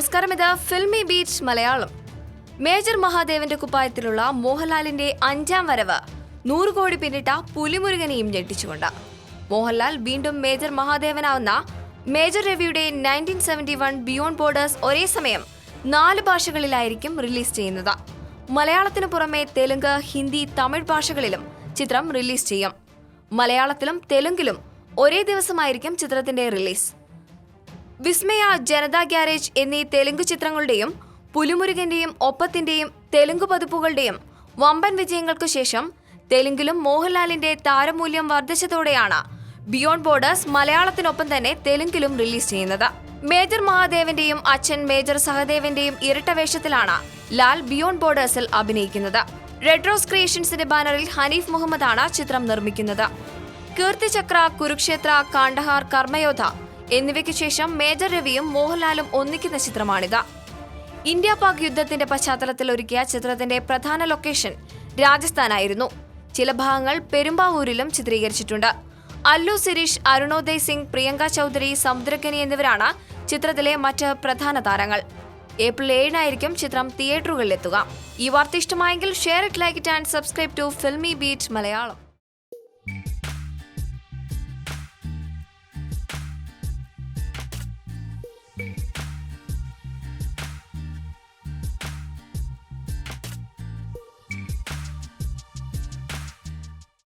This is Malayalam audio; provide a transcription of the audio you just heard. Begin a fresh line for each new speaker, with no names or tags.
നമസ്കാരം. ഇത് ഫിൽമി ബീച്ച് മലയാളം. മേജർ മഹാദേവന്റെ കുപ്പായത്തിലുള്ള മോഹൻലാലിന്റെ അഞ്ചാം വരവ് നൂറ് കോടി പിന്നിട്ട പുലിമുരുകനെയും ഞെട്ടിച്ചുകൊണ്ട്. മോഹൻലാൽ വീണ്ടും മേജർ മഹാദേവനാവുന്ന മേജർ രവിയുടെ nineteen seventy one beyond borders ഒരേ സമയം നാല് ഭാഷകളിലായിരിക്കും റിലീസ് ചെയ്യുന്നത്. മലയാളത്തിനു പുറമെ തെലുങ്ക് ഹിന്ദി തമിഴ് ഭാഷകളിലും ചിത്രം റിലീസ് ചെയ്യും. മലയാളത്തിലും തെലുങ്കിലും ഒരേ ദിവസമായിരിക്കും ചിത്രത്തിന്റെ റിലീസ്. വിസ്മയ ജനതാ ഗ്യാരേജ് എന്നീ തെലുങ്ക് ചിത്രങ്ങളുടെയും പുലിമുരുകന്റെയും ഒപ്പത്തിന്റെയും തെലുങ്ക് പതിപ്പുകളുടെയും വമ്പൻ വിജയങ്ങൾക്കു ശേഷം തെലുങ്കിലും മോഹൻലാലിന്റെ താരമൂല്യം വർദ്ധിച്ചതോടെയാണ് ബിയോണ്ട് ബോർഡേഴ്സ് മലയാളത്തിനൊപ്പം തന്നെ തെലുങ്കിലും റിലീസ് ചെയ്യുന്നത്. മേജർ മഹാദേവന്റെയും അച്ഛൻ മേജർ സഹദേവന്റെയും ഇരട്ട വേഷത്തിലാണ് ലാൽ ബിയോണ്ട് ബോർഡേഴ്സിൽ അഭിനയിക്കുന്നത്. റെഡ് റോസ് ക്രിയേഷൻസിന്റെ ബാനറിൽ ഹനീഫ് മുഹമ്മദാണ് ചിത്രം നിർമ്മിക്കുന്നത്. കീർത്തിചക്ര കുരുക്ഷേത്ര കാണ്ഡഹാർ കർമ്മയോധ എന്നിവയ്ക്ക് ശേഷം മേജർ രവിയും മോഹൻലാലും ഒന്നിക്കുന്ന ചിത്രമാണിത്. ഇന്ത്യ പാക് യുദ്ധത്തിന്റെ പശ്ചാത്തലത്തിൽ ഒരുക്കിയ ചിത്രത്തിന്റെ പ്രധാന ലൊക്കേഷൻ രാജസ്ഥാനായിരുന്നു. ചില ഭാഗങ്ങൾ പെരുമ്പാവൂരിലും ചിത്രീകരിച്ചിട്ടുണ്ട്. അല്ലു സിരീഷ് അരുണോദയ് സിംഗ് പ്രിയങ്ക ചൗധരി സമുദ്രക്കനി എന്നിവരാണ് ചിത്രത്തിലെ മറ്റ് പ്രധാന താരങ്ങൾ. ഏപ്രിൽ ഏഴിനായിരിക്കും ചിത്രം തിയേറ്ററുകളിലെത്തുക. ഈ വാർത്ത ഇഷ്ടമായെങ്കിൽ share it like it and subscribe to Filmibeat Malayalam.